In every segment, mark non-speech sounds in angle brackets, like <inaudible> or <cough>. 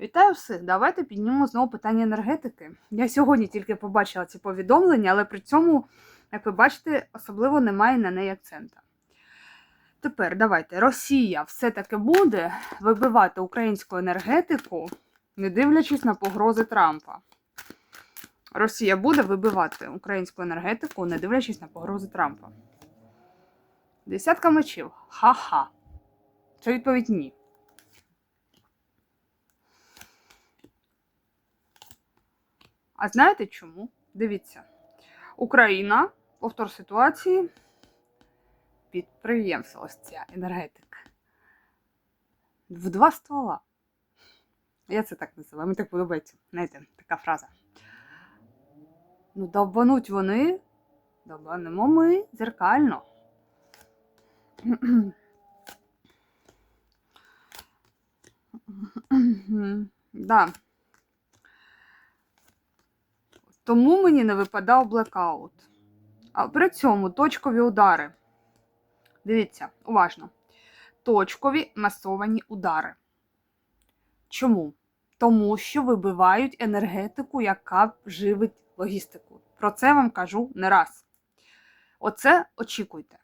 Вітаю всіх! Давайте піднімемо знову питання енергетики. Я сьогодні тільки побачила ці повідомлення, але при цьому, як ви бачите, особливо немає на неї акцента. Тепер давайте. Росія все-таки буде вибивати українську енергетику, не дивлячись на погрози Трампа. Росія буде вибивати українську енергетику, не дивлячись на погрози Трампа. Десятка мечів. Ха-ха. Це відповідь ні. А знаєте чому? Дивіться. Україна, повтор ситуації, підприємство ось ця енергетика. В два ствола. Я це так називаю, мені так подобається. Знаєте, така фраза. Ну, довбануть вони, довбанемо ми дзеркально. <clears throat> Да. Тому мені не випадав блекаут. А при цьому точкові удари. Дивіться, уважно. Точкові масовані удари. Чому? Тому що вибивають енергетику, яка живить логістику. Про це вам кажу не раз. Оце очікуйте.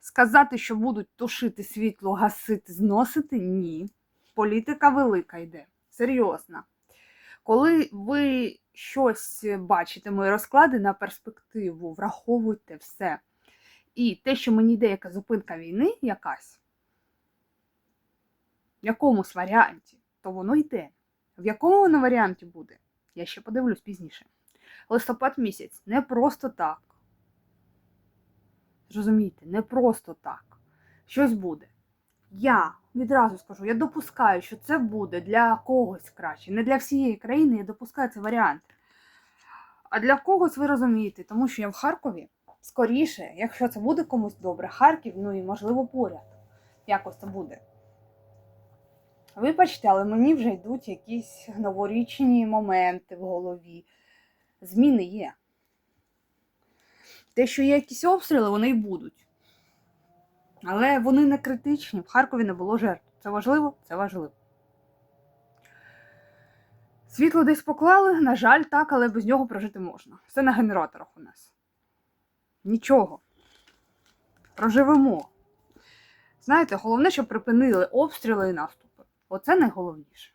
Сказати, що будуть тушити світло, гасити, зносити ні. Політика велика йде. Серйозна. Коли ви щось бачите, мої розклади на перспективу, враховуйте все. І те, що мені йде яка зупинка війни якась, в якомусь варіанті, то воно йде. В якому воно варіанті буде? Я ще подивлюсь пізніше. Листопад місяць не просто так. Зрозумійте, не просто так. Щось буде. Я відразу скажу, я допускаю, що це буде для когось краще. Не для всієї країни, я допускаю цей варіант. А для когось ви розумієте, тому що я в Харкові скоріше, якщо це буде комусь добре, Харків, ну і можливо поряд. Якось це буде. Вибачте, але мені вже йдуть якісь новорічні моменти в голові. Зміни є. Те, що є якісь обстріли, вони й будуть. Але вони не критичні. В Харкові не було жертв. Це важливо? Це важливо. Світло десь поклали, на жаль, так, але без нього прожити можна. Все на генераторах у нас. Нічого. Проживемо. Знаєте, головне, щоб припинили обстріли і наступи. Оце найголовніше.